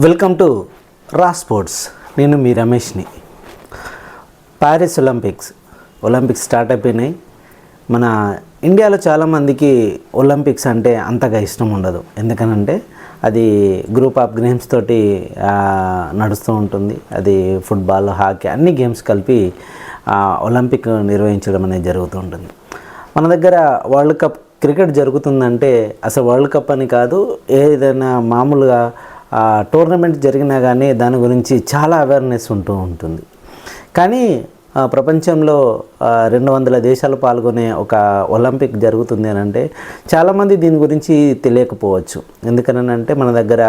Welcome to రా sports. నేను మీ రమేష్ని. ప్యారిస్ ఒలింపిక్స్ ఒలింపిక్స్ స్టార్ట్ అయిపోయినాయి. మన ఇండియాలో చాలామందికి ఒలింపిక్స్ అంటే అంతగా ఇష్టం ఉండదు. ఎందుకనంటే అది గ్రూప్ ఆఫ్ గేమ్స్ తోటి నడుస్తూ ఉంటుంది. అది ఫుట్బాల్ హాకీ అన్ని గేమ్స్ కలిపి ఒలింపిక్ నిర్వహించడం అనేది జరుగుతూ ఉంటుంది. మన దగ్గర వరల్డ్ కప్ క్రికెట్ జరుగుతుందంటే అసలు వరల్డ్ కప్ అని కాదు ఏదైనా మామూలుగా టోర్నమెంట్ జరిగినా కానీ దాని గురించి చాలా అవేర్నెస్ ఉంటూ ఉంటుంది. కానీ ప్రపంచంలో రెండు వందల దేశాలు పాల్గొనే ఒక ఒలింపిక్ జరుగుతుంది అని అంటే చాలామంది దీని గురించి తెలియకపోవచ్చు. ఎందుకనంటే మన దగ్గర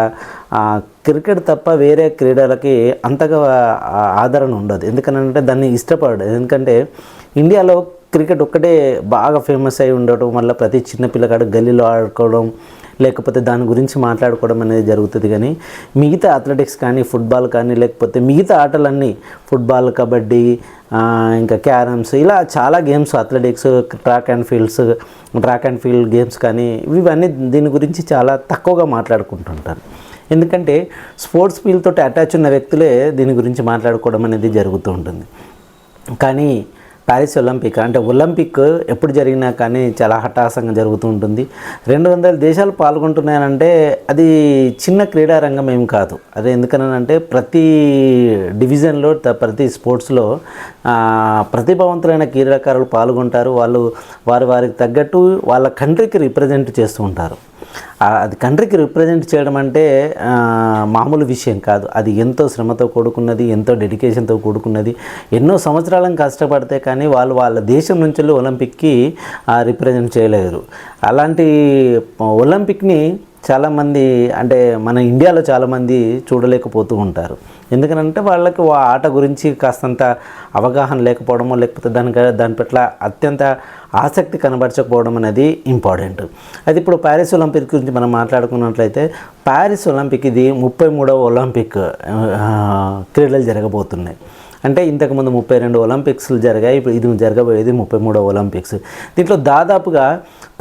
క్రికెట్ తప్ప వేరే క్రీడలకి అంతగా ఆదరణ ఉండదు. ఎందుకనంటే దాన్ని ఇష్టపడదు ఎందుకంటే ఇండియాలో క్రికెట్ ఒక్కటే బాగా ఫేమస్ అయి ఉండటం వల్ల ప్రతి చిన్న పిల్లగాడు గల్లీలో ఆడుకోవడం లేకపోతే దాని గురించి మాట్లాడుకోవడం అనేది జరుగుతుంది. కానీ మిగతా అథ్లెటిక్స్ కానీ ఫుట్బాల్ కానీ లేకపోతే మిగతా ఆటలన్నీ ఫుట్బాల్ కబడ్డీ ఇంకా క్యారమ్స్ ఇలా చాలా games athletics track and fields track and field games కానీ ఇవన్నీ దీని గురించి చాలా తక్కువగా మాట్లాడుకుంటుంటారు. ఎందుకంటే స్పోర్ట్స్ ఫీల్డ్ తోటి అటాచ్ ఉన్న వ్యక్తులే దీని గురించి మాట్లాడుకోవడం అనేది జరుగుతూ ఉంటుంది. కానీ ప్యారిస్ ఒలింపిక్ అంటే ఒలింపిక్ ఎప్పుడు జరిగినా కానీ చాలా హఠాసంగా జరుగుతూ ఉంటుంది. రెండు వందల దేశాలు పాల్గొంటున్నాయనంటే అది చిన్న క్రీడారంగం ఏం కాదు. అదే ఎందుకనంటే ప్రతి డివిజన్లో త- ప్రతి స్పోర్ట్స్లో ప్రతిభావంతులైన క్రీడాకారులు పాల్గొంటారు. వాళ్ళు వారి వారికి తగ్గట్టు వాళ్ళ కంట్రీకి రిప్రజెంట్ చేస్తూ ఉంటారు. అది కంట్రీకి రిప్రజెంట్ చేయడం అంటే మామూలు విషయం కాదు. అది ఎంతో శ్రమతో కూడుకున్నది ఎంతో డెడికేషన్తో కూడుకున్నది. ఎన్నో సంవత్సరాలను కష్టపడితే కానీ వాళ్ళు వాళ్ళ దేశం నుంచి ఒలింపిక్కి రిప్రజెంట్ చేయలేరు. అలాంటి ఒలింపిక్ని చాలామంది అంటే మన ఇండియాలో చాలామంది చూడలేకపోతూ ఉంటారు. ఎందుకనంటే వాళ్ళకి ఆ ఆట గురించి కాస్తంత అవగాహన లేకపోవడమో లేకపోతే దాని దాని పట్ల అత్యంత ఆసక్తి కనబరచకపోవడం అనేది ఇంపార్టెంట్. అది ఇప్పుడు ప్యారిస్ ఒలింపిక్ గురించి మనం మాట్లాడుకున్నట్లయితే ప్యారిస్ ఒలింపిక్ ఇది ముప్పై మూడవ ఒలింపిక్ క్రీడలు జరగబోతున్నాయి. అంటే ఇంతకుముందు ముప్పై రెండు ఒలింపిక్స్లు జరిగాయి ఇప్పుడు ఇది జరగబోయేది ముప్పై మూడవ ఒలింపిక్స్. దీంట్లో దాదాపుగా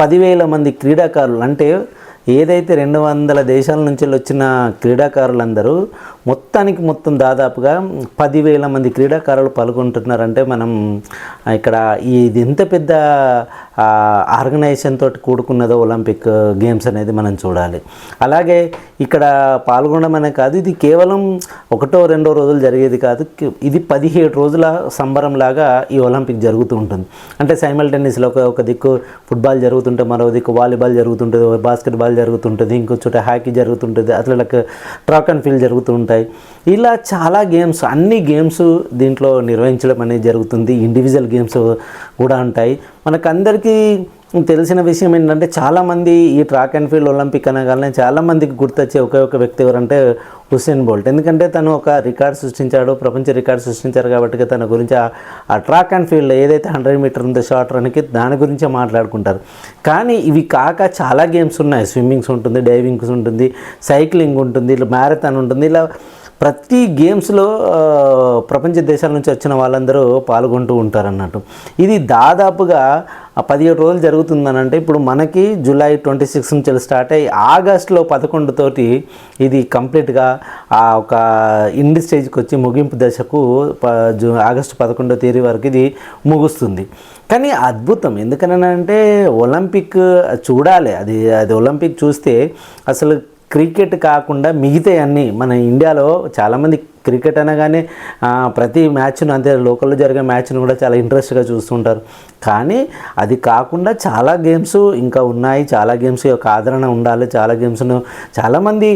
పదివేల మంది క్రీడాకారులు అంటే ఏదైతే రెండు వందల దేశాల నుంచి వచ్చిన క్రీడాకారులందరూ మొత్తానికి మొత్తం దాదాపుగా పదివేల మంది క్రీడాకారులు పాల్గొంటున్నారంటే మనం ఇక్కడ ఇది ఎంత పెద్ద ఆర్గనైజేషన్ తోటి కూడుకున్నదో ఒలింపిక్ గేమ్స్ అనేది మనం చూడాలి. అలాగే ఇక్కడ పాల్గొనడమనే కాదు ఇది కేవలం ఒకటో రెండో రోజులు జరిగేది కాదు ఇది పదిహేడు రోజుల సంబరంలాగా ఈ ఒలింపిక్ జరుగుతూ ఉంటుంది. అంటే సైమల్టేనియస్లో ఒక ఒక దిక్కు ఫుట్బాల్ జరుగుతుంటే మరో దిక్కు వాలీబాల్ జరుగుతుంటుంది బాస్కెట్బాల్ జరుగుతుంటుంది ఇంకో చోట హాకీ జరుగుతుంటుంది అట్లా ట్రాక్ అండ్ ఫీల్డ్ జరుగుతుంటాయి ఉంటాయి. ఇలా చాలా గేమ్స్ అన్ని గేమ్స్ దీంట్లో నిర్వహించడం అనేది జరుగుతుంది. ఇండివిజువల్ గేమ్స్ కూడా ఉంటాయి. మనకందరికీ తెలిసిన విషయం ఏంటంటే చాలామంది ఈ ట్రాక్ అండ్ ఫీల్డ్ ఒలింపిక్ అనగానే చాలామందికి గుర్తొచ్చే ఒకే ఒక వ్యక్తి ఎవరంటే హుస్సేన్ బోల్ట్ ఎందుకంటే తను ఒక రికార్డ్ సృష్టించాడు ప్రపంచ రికార్డ్ సృష్టించారు కాబట్టి తన గురించి ఆ- ఆ ట్రాక్ అండ్ ఫీల్డ్ ఏదైతే హండ్రెడ్ మీటర్ ఉందో షార్ట్ రన్కి దాని గురించే మాట్లాడుకుంటారు. కానీ ఇవి కాక చాలా గేమ్స్ ఉన్నాయి. స్విమ్మింగ్స్ ఉంటుంది డైవింగ్స్ ఉంటుంది సైక్లింగ్ ఉంటుంది ఇలా మ్యారథాన్ ఉంటుంది. ఇలా ప్రతి గేమ్స్లో ప్రపంచ దేశాల నుంచి వచ్చిన వాళ్ళందరూ పాల్గొంటూ ఉంటారు అన్నట్టు ఇది దాదాపుగా పదిహేడు రోజులు జరుగుతుందని అంటే ఇప్పుడు మనకి జూలై ట్వంటీ సిక్స్ నుంచి స్టార్ట్ అయ్యి ఆగస్టులో పదకొండు తోటి ఇది కంప్లీట్గా ఆ ఒక ఇండి స్టేజ్కి వచ్చి ముగింపు దశకు ప జూ ఆగస్టు పదకొండో తేదీ వరకు ఇది ముగుస్తుంది. కానీ అద్భుతం ఎందుకనంటే ఒలింపిక్ చూడాలి. అది అది ఒలింపిక్ చూస్తే అసలు క్రికెట్ కాకుండా మిగతా అన్నీ మన ఇండియాలో చాలామంది క్రికెట్ అనగానే ప్రతి మ్యాచ్ను అంతే లోకల్లో జరిగే మ్యాచ్ను కూడా చాలా ఇంట్రెస్ట్గా చూస్తుంటారు. కానీ అది కాకుండా చాలా గేమ్స్ ఇంకా ఉన్నాయి చాలా గేమ్స్ యొక్క ఆదరణ ఉండాలి చాలా గేమ్స్ను చాలామంది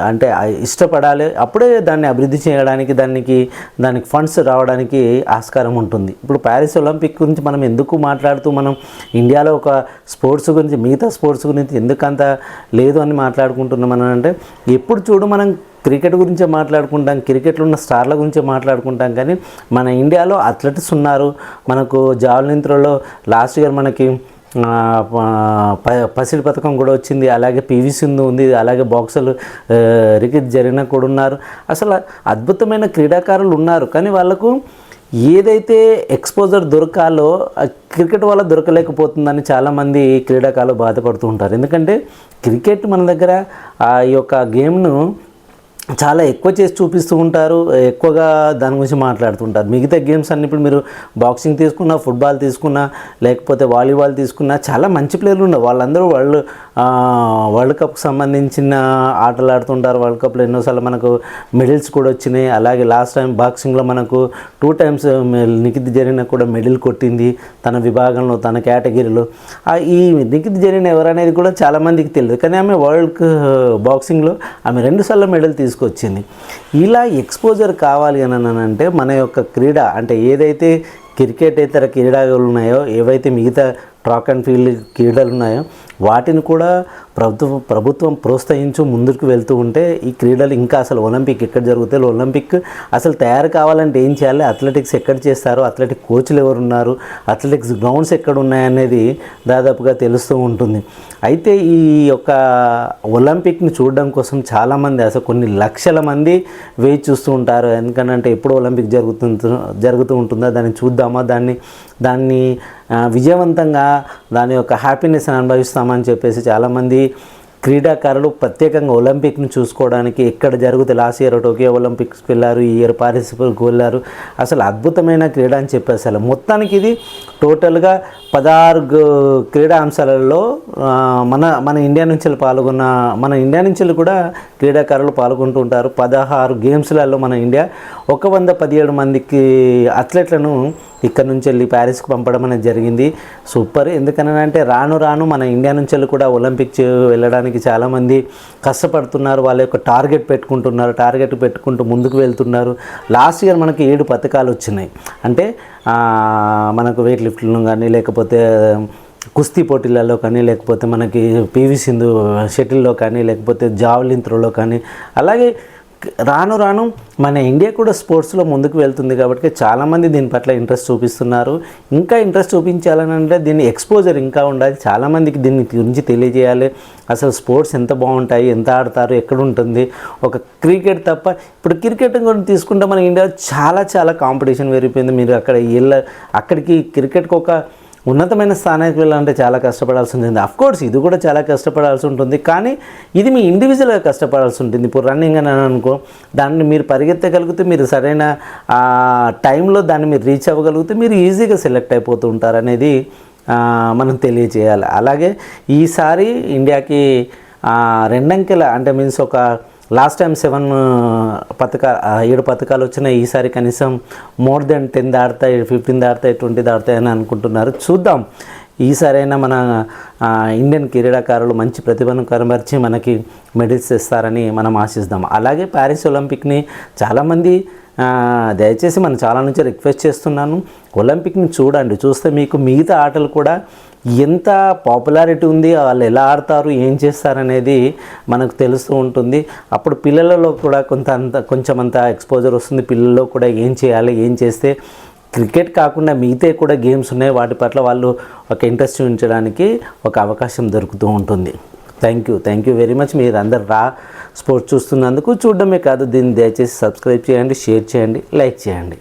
అంటే ఇష్టపడాలి అప్పుడే దాన్ని అభివృద్ధి చేయడానికి దానికి దానికి ఫండ్స్ రావడానికి ఆస్కారం ఉంటుంది. ఇప్పుడు ప్యారిస్ ఒలింపిక్ గురించి మనం ఎందుకు మాట్లాడుతూ మనం ఇండియాలో ఒక స్పోర్ట్స్ గురించి మిగతా స్పోర్ట్స్ గురించి ఎందుకంత లేదు అని మాట్లాడుకుంటున్నాం అని అంటే ఎప్పుడు చూడు మనం క్రికెట్ గురించే మాట్లాడుకుంటాం క్రికెట్లో ఉన్న స్టార్ల గురించే మాట్లాడుకుంటాం కానీ మన ఇండియాలో అథ్లెటిక్స్ ఉన్నారు. మనకు జావలిన్ త్రోలో లాస్ట్ ఇయర్ మనకి పసిడి పథకం కూడా వచ్చింది. అలాగే పివి సింధు ఉంది. అలాగే బాక్సర్లు ఆ, రికిత్ జరిగిన కూడా ఉన్నారు. అసలు అద్భుతమైన క్రీడాకారులు ఉన్నారు. కానీ వాళ్ళకు ఏదైతే ఎక్స్పోజర్ దొరకాలో క్రికెట్ వల్ల దొరకలేకపోతుందని చాలామంది క్రీడాకారులు బాధపడుతూ ఉంటారు. ఎందుకంటే క్రికెట్ మన దగ్గర ఆ యొక్క గేమ్ను చాలా ఎక్కువ చేసి చూపిస్తూ ఉంటారు ఎక్కువగా దాని గురించి మాట్లాడుతుంటారు. మిగతా గేమ్స్ అన్ని ఇప్పుడు మీరు బాక్సింగ్ తీసుకున్నా ఫుట్బాల్ తీసుకున్నా లేకపోతే వాలీబాల్ తీసుకున్నా చాలా మంచి ప్లేయర్లు ఉన్నారు. వాళ్ళందరూ వాళ్ళు వరల్డ్ కప్కి సంబంధించిన ఆటలు ఆడుతుంటారు. వరల్డ్ కప్లో ఎన్నోసార్లు మనకు మెడల్స్ కూడా వచ్చినాయి. అలాగే లాస్ట్ టైం బాక్సింగ్లో మనకు టూ టైమ్స్ నిఖిత్ జరిగిన కూడా మెడల్ కొట్టింది తన విభాగంలో తన కేటగిరీలో. ఈ నిఖిత్ జరిగిన ఎవరనేది కూడా చాలామందికి తెలియదు. కానీ ఆమె వరల్డ్ బాక్సింగ్లో ఆమె రెండుసార్లు మెడల్ తీసుకొచ్చింది. ఇలా ఎక్స్పోజర్ కావాలి అని అంటే మన యొక్క క్రీడ అంటే ఏదైతే క్రికెట్ ఇతర క్రీడలు ఉన్నాయో ఏవైతే మిగతా ట్రాక్ అండ్ ఫీల్డ్ క్రీడలు ఉన్నాయో వాటిని కూడా ప్రభుత్వం ప్రభుత్వం ప్రోత్సహించు ముందుకు వెళ్తూ ఉంటే ఈ క్రీడలు ఇంకా అసలు ఒలింపిక్ ఎక్కడ జరుగుతాయి? ఒలింపిక్ అసలు తయారు కావాలంటే ఏం చేయాలి? అథ్లెటిక్స్ ఎక్కడ చేస్తారు? అథ్లెటిక్ కోచ్లు ఎవరు ఉన్నారు? అథ్లెటిక్స్ గ్రౌండ్స్ ఎక్కడ ఉన్నాయనేది దాదాపుగా తెలుస్తూ ఉంటుంది. అయితే ఈ యొక్క ఒలింపిక్ని చూడడం కోసం చాలామంది అసలు కొన్ని లక్షల మంది వేచి చూస్తూ ఉంటారు. ఎందుకంటే ఎప్పుడు ఒలింపిక్ జరుగుతుందో జరుగుతూ ఉంటుందో? దాన్ని చూద్దామా? దాన్ని దాన్ని విజయవంతంగా దాని యొక్క హ్యాపీనెస్ని అనుభవిస్తామని చెప్పేసి చాలామంది క్రీడాకారులు ప్రత్యేకంగా ఒలింపిక్ను చూసుకోవడానికి ఎక్కడ జరుగుతుంది లాస్ట్ ఇయర్ టోకియో ఒలింపిక్స్కి వెళ్ళారు ఈ ఇయర్ పారిసిపల్కి వెళ్ళారు. అసలు అద్భుతమైన క్రీడ అని చెప్పేసి మొత్తానికి ఇది టోటల్గా పదహారు క్రీడా అంశాలలో మన మన ఇండియా నుంచి పాల్గొన్న మన ఇండియా నుంచి కూడా క్రీడాకారులు పాల్గొంటూ ఉంటారు. పదహారు గేమ్స్లలో మన ఇండియా ఒక వంద పదిహేడు మందికి అథ్లెట్లను ఇక్కడ నుంచి వెళ్ళి ప్యారిస్కి పంపడం అనేది జరిగింది. సూపర్. ఎందుకనంటే రాను రాను మన ఇండియా నుంచి వెళ్ళి కూడా ఒలింపిక్స్ వెళ్ళడానికి చాలామంది కష్టపడుతున్నారు. వాళ్ళ యొక్క టార్గెట్ పెట్టుకుంటున్నారు. టార్గెట్ పెట్టుకుంటూ ముందుకు వెళ్తున్నారు. లాస్ట్ ఇయర్ మనకి ఏడు పథకాలు వచ్చినాయి. అంటే మనకు వెయిట్ లిఫ్ట్లో కానీ లేకపోతే కుస్తీ పోటీలలో కానీ లేకపోతే మనకి పీవీ సింధు షటిల్లో కానీ లేకపోతే జావలిన్ త్రోలో కానీ అలాగే రాను రాను మన ఇండియా కూడా స్పోర్ట్స్లో ముందుకు వెళ్తుంది కాబట్టి చాలామంది దీని పట్ల ఇంట్రెస్ట్ చూపిస్తున్నారు. ఇంకా ఇంట్రెస్ట్ చూపించాలని అంటే దీన్ని ఎక్స్పోజర్ ఇంకా ఉండాలి. చాలామందికి దీని గురించి తెలియజేయాలి. అసలు స్పోర్ట్స్ ఎంత బాగుంటాయి ఎంత ఆడతారు ఎక్కడ ఉంటుంది. ఒక క్రికెట్ తప్ప ఇప్పుడు క్రికెట్ కూడా తీసుకుంటే మన ఇండియాలో చాలా చాలా కాంపిటీషన్ పెరిగిపోయింది. మీరు అక్కడ వెళ్ళ అక్కడికి క్రికెట్కి ఒక ఉన్నతమైన స్థానానికి వెళ్ళాలంటే చాలా కష్టపడాల్సి ఉంటుంది. అఫ్ కోర్స్ ఇది కూడా చాలా కష్టపడాల్సి ఉంటుంది. కానీ ఇది మీ ఇండివిజువల్గా కష్టపడాల్సి ఉంటుంది. ఇప్పుడు రన్నింగ్ అని అనుకో దాన్ని మీరు పరిగెత్తగలిగితే మీరు సరైన టైంలో దాన్ని మీరు రీచ్ అవ్వగలిగితే మీరు ఈజీగా సెలెక్ట్ అయిపోతూ ఉంటారు అనేది మనం తెలియజేయాలి. అలాగే ఈసారి ఇండియాకి రెండంకెల అంటే మీన్స్ ఒక లాస్ట్ టైం సెవెన్ పథకాలు ఏడు పథకాలు వచ్చినాయి. ఈసారి కనీసం మోర్ దెన్ టెన్ దాడతాయి ఫిఫ్టీన్ దాడతాయి ట్వంటీ దాడతాయి అని అనుకుంటున్నారు. చూద్దాం. ఈసారైనా మన ఇండియన్ క్రీడాకారులు మంచి ప్రతిభను కనబరిచి మనకి మెడల్స్ ఇస్తారని మనం ఆశిస్తాం. అలాగే ప్యారిస్ ఒలింపిక్ని చాలామంది దయచేసి మనం చాలా నుంచి రిక్వెస్ట్ చేస్తున్నాను. ఒలింపిక్ని చూడండి. చూస్తే మీకు మిగతా ఆటలు కూడా ఎంత పాపులారిటీ ఉంది వాళ్ళు ఎలా ఆడతారు ఏం చేస్తారనేది మనకు తెలుస్తూ ఉంటుంది. అప్పుడు పిల్లలలో కూడా కొంత అంత కొంచెం అంత ఎక్స్పోజర్ వస్తుంది. పిల్లల్లో కూడా ఏం చేయాలి ఏం చేస్తే క్రికెట్ కాకుండా మిగతా కూడా గేమ్స్ ఉన్నాయి. వాటి పట్ల వాళ్ళు ఒక ఇంట్రెస్ట్ ఉంచడానికి ఒక అవకాశం దొరుకుతూ ఉంటుంది. Thank you thank you very much. మీరు అందరు రా స్పోర్ట్స్ చూస్తున్నందుకు చూడడమే కాదు దీన్ని దయచేసి సబ్స్క్రైబ్ చేయండి షేర్ చేయండి లైక్ చేయండి.